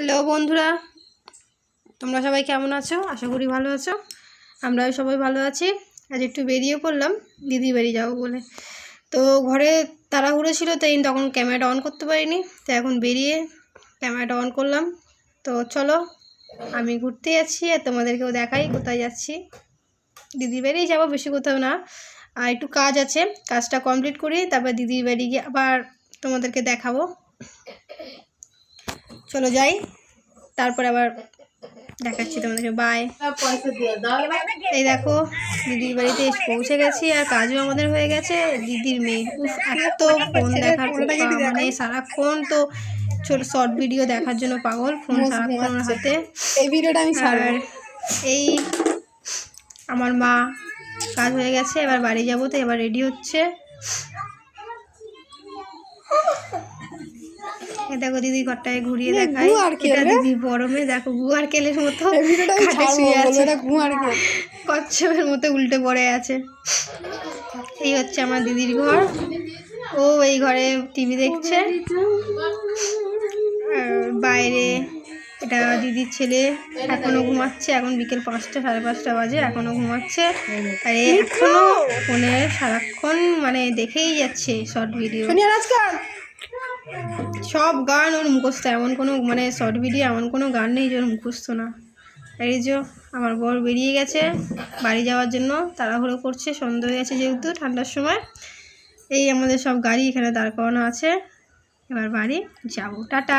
Hello বন্ধুরা, তোমরা সবাই কেমন আছো? আশা করি ভালো আছো। আমরাও সবাই ভালো আছি। আজ একটু বেরিয়ে পড়লাম দিদি বাড়ি যাব বলে। তো ঘরে তারা তাড়াহুড়ো ছিল, তাই তখন ক্যামেরাটা অন করতে পারিনি। তো এখন বেরিয়ে ক্যামেরাটা অন করলাম। তো চলো, আমি ঘুরতে যাচ্ছি আর তোমাদেরকেও দেখাই কোথায় যাচ্ছি। দিদির বাড়ি যাব বেশি কোথাও না। আর একটু কাজ আছে, কাজটা কমপ্লিট করি, তারপর দিদির বাড়ি গিয়ে আবার তোমাদেরকে দেখাবো। চলো যাই। তারপর আবার দেখাচ্ছি তোমাদেরকে। বাই এই দেখো দিদির বাড়িতে পৌঁছে গেছি আর কাজও আমাদের হয়ে গেছে। দিদির মেয়ে। উফ এত ফোন দেখার মানে সারাক্ষণ তো ছোট শর্ট ভিডিও দেখার জন্য পাগল ফোন সারাক্ষণ হাতে। এই ভিডিওটা আমি আর এই আমার মা কাজ হয়ে গেছে এবার বাড়ি যাব তো এবার রেডি হচ্ছে। এ দেখো দিদি ঘরটায় ঘুরিয়ে এ, দেখায়। এটা দিদি গরমে দেখো গুয়ার কেলের মতো খাটে শুয়ে আছে। কচ্ছপের মতো উল্টে পড়ে আছে। এই হচ্ছে আমার দিদির ঘর। ও এই ঘরে টিভি দেখছে। আর বাইরে এটা দিদির ছেলে এখনও ঘুমাচ্ছে। এখন বিকেল পাঁচটা সাড়ে পাঁচটা বাজে এখনও ঘুমাচ্ছে। আর এ এখনও ফোনে সারাক্ষণ মানে দেখেই যাচ্ছে শর্ট ভিডিও। সব গান ওর মুখস্থ, এমন কোনো মানে শর্ট ভিডিও এমন কোনো গান নেই যে ওর মুখস্থ না। এই যে আমার বর বেরিয়ে গেছে, বাড়ি যাওয়ার জন্য তাড়াহুড়ো করছে, সন্ধ্যা হয়ে গেছে যেহেতু ঠান্ডার সময়। এই আমাদের সব গাড়ি এখানে দাঁড় করানো আছে। এবার বাড়ি যাব। টাটা!